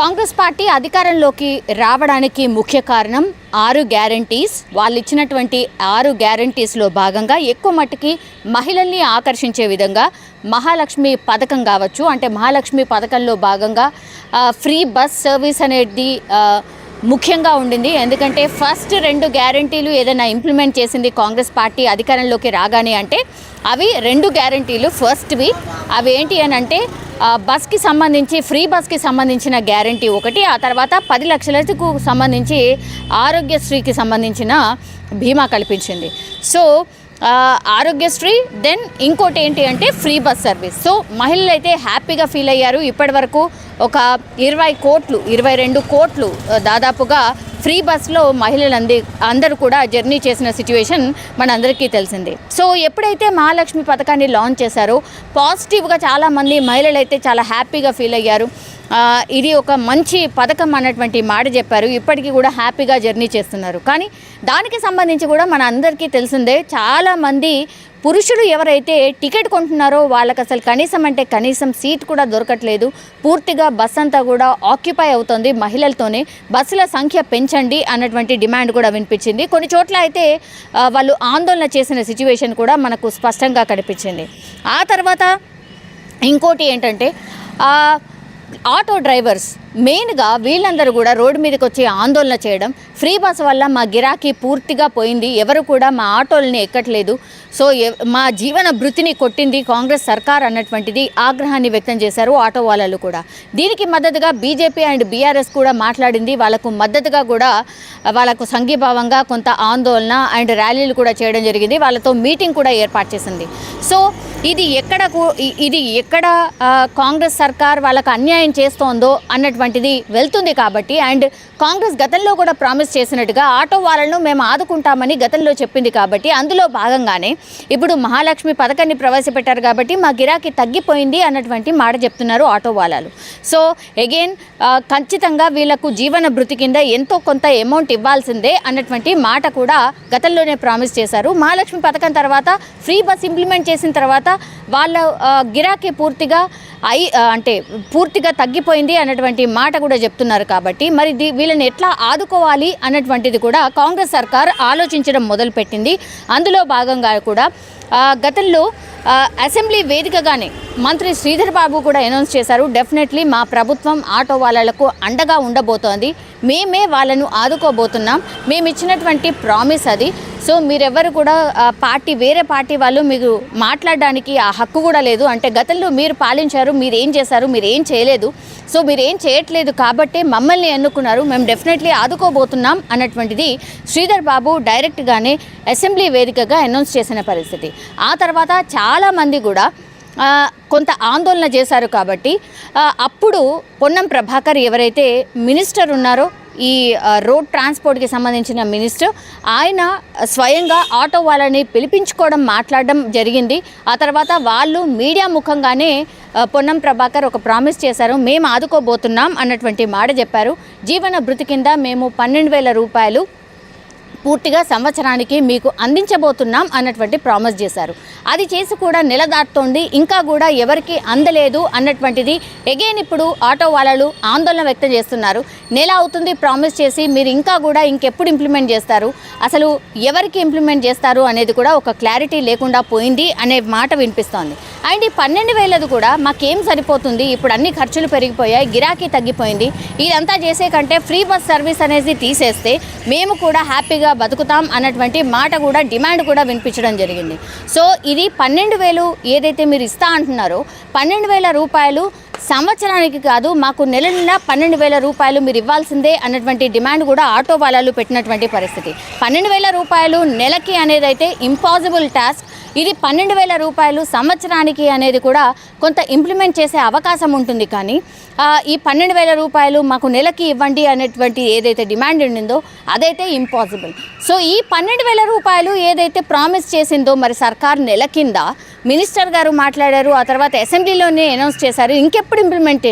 Congress party అధికారంలోకి రావడానికి ముఖ్య కారణం ఆరు గ్యారంటీస్. వాళ్ళు ఇచ్చినటువంటి ఆరు గ్యారంటీస్లో భాగంగా ఎక్కువ మట్టుకి మహిళల్ని ఆకర్షించే విధంగా మహాలక్ష్మి పథకం కావచ్చు. అంటే మహాలక్ష్మి పథకంలో భాగంగా ఫ్రీ బస్ సర్వీస్ అనేది ముఖ్యంగా ఉండింది. ఎందుకంటే ఫస్ట్ రెండు గ్యారంటీలు ఏదైనా ఇంప్లిమెంట్ చేసింది కాంగ్రెస్ పార్టీ అధికారంలోకి రాగానే అంటే అవి రెండు గ్యారంటీలు ఫస్ట్వి. అవి ఏంటి అని అంటే బస్కి సంబంధించి ఫ్రీ బస్కి సంబంధించిన గ్యారంటీ ఒకటి ఆ తర్వాత పది లక్షలకు సంబంధించి ఆరోగ్యశ్రీకి సంబంధించిన బీమా కల్పించింది. సో ఆరోగ్యశ్రీ దెన్ ఇంకోటి ఏంటి అంటే ఫ్రీ బస్ సర్వీస్ సో మహిళలు అయితే హ్యాపీగా ఫీల్ అయ్యారు. ఇప్పటి వరకు ఒక ఇరవై కోట్లు ఇరవై రెండు కోట్లు దాదాపుగా ఫ్రీ బస్లో మహిళలు అంది అందరూ కూడా జర్నీ చేసిన సిచ్యువేషన్ మనందరికీ తెలిసింది. సో ఎప్పుడైతే మహాలక్ష్మి పథకాన్ని లాంచ్ చేశారో పాజిటివ్గా చాలామంది మహిళలు అయితే చాలా హ్యాపీగా ఫీల్ అయ్యారు. ఇది ఒక మంచి పథకం అన్నటువంటి మాట చెప్పారు. ఇప్పటికీ కూడా హ్యాపీగా జర్నీ చేస్తున్నారు. కానీ దానికి సంబంధించి కూడా మన అందరికీ తెలిసిందే చాలామంది పురుషులు ఎవరైతే టికెట్ కొంటున్నారో వాళ్ళకి అసలు కనీసం అంటే కనీసం సీట్ కూడా దొరకట్లేదు. పూర్తిగా బస్ అంతా కూడా ఆక్యుపై అవుతుంది మహిళలతోనే. బస్సుల సంఖ్య పెంచండి అన్నటువంటి డిమాండ్ కూడా వినిపించింది. కొన్ని చోట్ల అయితే వాళ్ళు ఆందోళన చేసిన సిచ్యువేషన్ కూడా మనకు స్పష్టంగా కనిపించింది. ఆ తర్వాత ఇంకోటి ఏంటంటే ఆ, ఆటో డ్రైవర్స్ మెయిన్గా వీళ్ళందరూ కూడా రోడ్డు మీదకి వచ్చి ఆందోళన చేయడం ఫ్రీ బస్ వల్ల మా గిరాకీ పూర్తిగా పోయింది ఎవరు కూడా మా ఆటోలని ఎక్కట్లేదు. సో మా జీవన భృతిని కొట్టింది కాంగ్రెస్ సర్కార్ అన్నటువంటిది ఆగ్రహాన్ని వ్యక్తం చేశారు ఆటో వాళ్ళు కూడా. దీనికి మద్దతుగా బీజేపీ అండ్ బీఆర్ఎస్ కూడా మాట్లాడింది. వాళ్ళకు మద్దతుగా కూడా వాళ్ళకు సంఘీభావంగా కొంత ఆందోళన అండ్ ర్యాలీలు కూడా చేయడం జరిగింది. వాళ్ళతో మీటింగ్ కూడా ఏర్పాటు చేసింది. సో ఇది ఎక్కడ ఇది ఎక్కడ కాంగ్రెస్ సర్కార్ వాళ్ళకు అన్యాయం చేస్తోందో అనేటువంటిది వెళ్తుంది కాబట్టి అండ్ కాంగ్రెస్ గతంలో కూడా ప్రామిస్ చేసినట్టుగా ఆటో వాళ్ళను మేము ఆదుకుంటామని గతంలో చెప్పింది కాబట్టి అందులో భాగంగానే ఇప్పుడు మహాలక్ష్మి పథకాన్ని ప్రవేశపెట్టారు కాబట్టి మా గిరాకీ తగ్గిపోయింది అన్నటువంటి మాట చెప్తున్నారు ఆటో వాళ్ళు సో అగైన్ ఖచ్చితంగా వీళ్ళకు జీవన భృతి కింద ఎంతో కొంత అమౌంట్ ఇవ్వాల్సిందే అన్నటువంటి మాట కూడా గతంలోనే ప్రామిస్ చేశారు. మహాలక్ష్మి పథకం తర్వాత ఫ్రీ బస్ ఇంప్లిమెంట్ చేసిన తర్వాత వాళ్ళ గిరాకీ పూర్తిగా ఐ అంటే పూర్తిగా తగ్గిపోయింది అన్నటువంటి మాట కూడా చెప్తున్నారు కాబట్టి మరి దీ- వీళ్ళని ఎట్లా ఆదుకోవాలి అన్నటువంటిది కూడా కాంగ్రెస్ సర్కార్ ఆలోచించడం మొదలుపెట్టింది. అందులో భాగంగా కూడా గతంలో అసెంబ్లీ వేదికగానే మంత్రి శ్రీధర్ బాబు కూడా అనౌన్స్ చేశారు డెఫినెట్లీ మా ప్రభుత్వం ఆటో వాళ్ళకు అండగా ఉండబోతోంది. మేమే వాళ్ళను ఆదుకోబోతున్నాం. మేము ఇచ్చినటువంటి ప్రామిస్ అది. సో మీరెవ్వరు కూడా పార్టీ వేరే పార్టీ వాళ్ళు మీకు మాట్లాడడానికి ఆ హక్కు కూడా లేదు. అంటే గతంలో మీరు పాలించారు మీరు ఏం చేశారు మీరు ఏం చేయలేదు. సో మీరు ఏం చేయట్లేదు కాబట్టి మమ్మల్ని ఎన్నుకున్నారు. మేము డెఫినెట్లీ ఆదుకోబోతున్నాం అన్నటువంటిది శ్రీధర్ బాబు డైరెక్ట్గానే అసెంబ్లీ వేదికగా అనౌన్స్ చేసిన పరిస్థితి. ఆ తర్వాత చాలామంది కూడా కొంత ఆందోళన చేశారు కాబట్టి అప్పుడు పొన్నం ప్రభాకర్ ఎవరైతే మినిస్టర్ ఉన్నారో ఈ రోడ్ ట్రాన్స్పోర్ట్కి సంబంధించిన మినిస్టర్ ఆయన స్వయంగా ఆటో వాళ్ళని పిలిపించుకోవడం మాట్లాడడం జరిగింది. ఆ తర్వాత వాళ్ళు మీడియా ముఖంగానే పొన్నం ప్రభాకర్ ఒక ప్రామిస్ చేశారు మేము ఆదుకోబోతున్నాం అన్నటువంటి మాట చెప్పారు. జీవన భృతి కింద మేము పన్నెండు వేల రూపాయలు పూర్తిగా సంవత్సరానికి మీకు అందించబోతున్నాం అన్నటువంటి ప్రామిస్ చేశారు. అది చేసి కూడా నెల దాటుతోంది ఇంకా కూడా ఎవరికి అందలేదు అన్నటువంటిది ఎగైన్ ఇప్పుడు ఆటో వాళ్ళు ఆందోళన వ్యక్తం చేస్తున్నారు. నెల అవుతుంది ప్రామిస్ చేసి మీరు ఇంకా కూడా ఇంకెప్పుడు ఇంప్లిమెంట్ చేస్తారు? అసలు ఎవరికి ఇంప్లిమెంట్ చేస్తారు అనేది కూడా ఒక క్లారిటీ లేకుండా పోయింది అనే మాట వినిపిస్తోంది. అండ్ ఈ పన్నెండు వేలది కూడా మాకేం సరిపోతుంది? ఇప్పుడు అన్ని ఖర్చులు పెరిగిపోయాయి గిరాకీ తగ్గిపోయింది. ఇదంతా చేసే కంటే ఫ్రీ బస్ సర్వీస్ అనేది తీసేస్తే మేము కూడా హ్యాపీగా బతుకుతాం అన్నటువంటి మాట కూడా డిమాండ్ కూడా వినిపించడం జరిగింది. సో ఇది పన్నెండు వేలు ఏదైతే మీరు ఇస్తా అంటున్నారో పన్నెండు వేల రూపాయలు సంవత్సరానికి కాదు మాకు నెల నెల పన్నెండు వేల రూపాయలు మీరు ఇవ్వాల్సిందే అన్నటువంటి డిమాండ్ కూడా ఆటో వాళ్ళు పెట్టినటువంటి పరిస్థితి. పన్నెండు వేల రూపాయలు నెలకి అనేది అయితే ఇంపాసిబుల్ టాస్క్. ఇది పన్నెండు వేల రూపాయలు సంవత్సరానికి అనేది కూడా కొంత ఇంప్లిమెంట్ చేసే అవకాశం ఉంటుంది కానీ ఈ పన్నెండు వేల రూపాయలు మాకు నెలకి ఇవ్వండి అనేటువంటి ఏదైతే డిమాండ్ ఉండిందో అదైతే ఇంపాసిబుల్ సో ఈ పన్నెండు వేల రూపాయలు ఏదైతే ప్రామిస్ చేసిందో మరి సర్కార్ నెల కింద మినిస్టర్ గారు మాట్లాడారు ఆ తర్వాత అసెంబ్లీలోనే అనౌన్స్ చేశారు ఇంకెప్పుడు ఇంప్లిమెంట్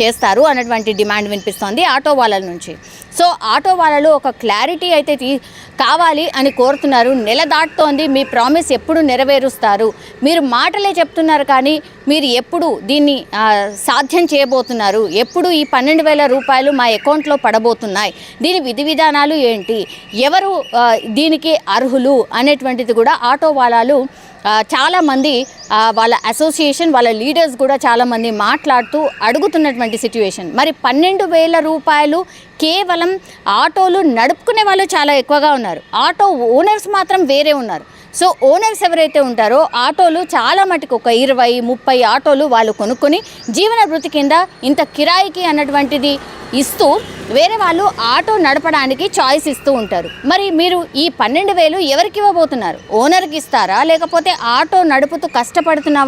చేస్తారు అన్నటువంటి డిమాండ్ వినిపిస్తోంది ఆటో వాళ్ళ నుంచి. సో ఆటో వాళ్ళలో ఒక క్లారిటీ అయితే తీ కావాలి అని కోరుతున్నారు. నెల దాటుతోంది. మీ ప్రామిస్ ఎప్పుడు నెరవేరుస్తారు? మీరు మాటలే చెప్తున్నారు కానీ మీరు ఎప్పుడు దీన్ని సాధ్యం చేయబోతున్నారు? ఎప్పుడు ఈ పన్నెండు వేల రూపాయలు మా అకౌంట్లో పడబోతున్నాయి? దీని విధి విధానాలు ఏంటి? ఎవరు దీనికి అర్హులు అనేటువంటిది కూడా ఆటో వాళ్ళు చాలామంది వాళ్ళ అసోసియేషన్ వాళ్ళ లీడర్స్ కూడా చాలామంది మాట్లాడుతూ అడుగుతున్నటువంటి సిచ్యువేషన్ మరి పన్నెండు వేల రూపాయలు కేవలం ఆటోలు నడుపుకునే వాళ్ళు చాలా ఎక్కువగా ఉన్నారు. ఆటో ఓనర్స్ మాత్రం వేరే ఉన్నారు. సో ఓనర్స్ ఎవరైతే ఉంటారో ఆటోలు చాలా మటుకు ఒక ఇరవై ముప్పై ఆటోలు వాళ్ళు కొనుక్కొని జీవన వృత్తి కింద ఇంత కిరాయికి అన్నటువంటిది ఇస్తూ వేరే వాళ్ళు ఆటో నడపడానికి చాయిస్ ఇస్తూ ఉంటారు. మరి మీరు ఈ పన్నెండు వేలు ఎవరికి ఇవ్వబోతున్నారు? ఓనర్కి ఇస్తారా? లేకపోతే ఆటో నడుపుతూ కష్టపడుతున్న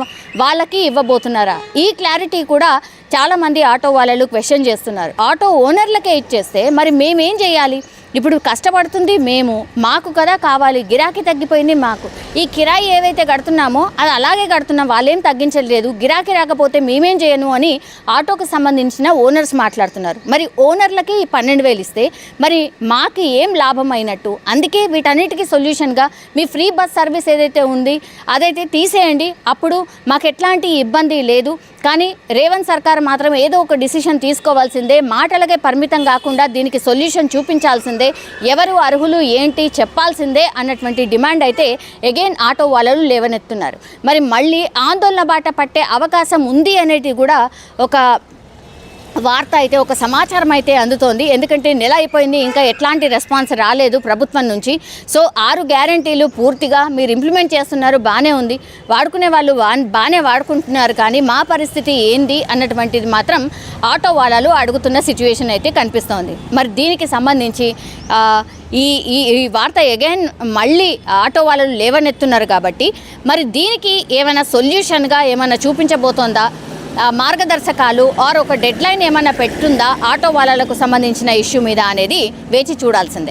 వాళ్ళకి ఇవ్వబోతున్నారా? ఈ క్లారిటీ కూడా చాలామంది ఆటో వాళ్ళు క్వశ్చన్ చేస్తున్నారు. ఆటో ఓనర్లకే ఇచ్చేస్తే మరి మేమేం చేయాలి? ఇప్పుడు కష్టపడుతుంది మేము మాకు కదా కావాలి గిరాకీ తగ్గిపోయింది మాకు. ఈ కిరాయి ఏవైతే కడుతున్నామో అది అలాగే కడుతున్నాం వాళ్ళేం తగ్గించలేదు గిరాకీ రాకపోతే మేమేం చేయను అని ఆటోకు సంబంధించిన ఓనర్స్ మాట్లాడుతున్నారు. మరి ఓనర్లకి ఈ పన్నెండు వేలు ఇస్తే మరి మాకు ఏం లాభం అయినట్టు? అందుకే వీటన్నిటికీ సొల్యూషన్గా మీ ఫ్రీ బస్ సర్వీస్ ఏదైతే ఉంది అదైతే తీసేయండి. అప్పుడు మాకు ఎట్లాంటి ఇబ్బంది లేదు. కానీ రేవంత్ సర్కార్ మాత్రం ఏదో ఒక డిసిషన్ తీసుకోవాల్సిందే మాటలకే పరిమితం కాకుండా దీనికి సొల్యూషన్ చూపించాల్సిందే. ఎవరు అర్హులు ఏంటి చెప్పాల్సిందే అన్నటువంటి డిమాండ్ అయితే ఎగైన్ ఆటో వాళ్ళు లేవనెత్తున్నారు. మరి మళ్ళీ ఆందోళన బాట పట్టే అవకాశం ఉంది అనేది కూడా ఒక వార్త అయితే ఒక సమాచారం అయితే అందుతోంది. ఎందుకంటే నెల అయిపోయింది. ఇంకా ఎట్లాంటి రెస్పాన్స్ రాలేదు ప్రభుత్వం నుంచి. సో ఆరు గ్యారంటీలు పూర్తిగా మీరు ఇంప్లిమెంట్ చేస్తున్నారు. బాగానే ఉంది. వాడుకునే వాళ్ళు బాగానే వాడుకుంటున్నారు. కానీ మా పరిస్థితి ఏంది అన్నటువంటిది మాత్రం ఆటో వాళ్ళు అడుగుతున్న సిచ్యువేషన్ అయితే కనిపిస్తోంది. మరి దీనికి సంబంధించి ఈ ఈ ఈ వార్త అగైన్ మళ్ళీ ఆటో వాళ్ళు లేవనెత్తున్నారు కాబట్టి మరి దీనికి ఏమైనా సొల్యూషన్గా ఏమైనా చూపించబోతోందా? మార్గదర్శకాలు ఆర్ ఒక డెడ్ లైన్ ఏమైనా పెట్టుందా? ఆటో వాళ్ళకు సంబంధించిన ఇష్యూ మీద అనేది వేచి చూడాల్సిందే.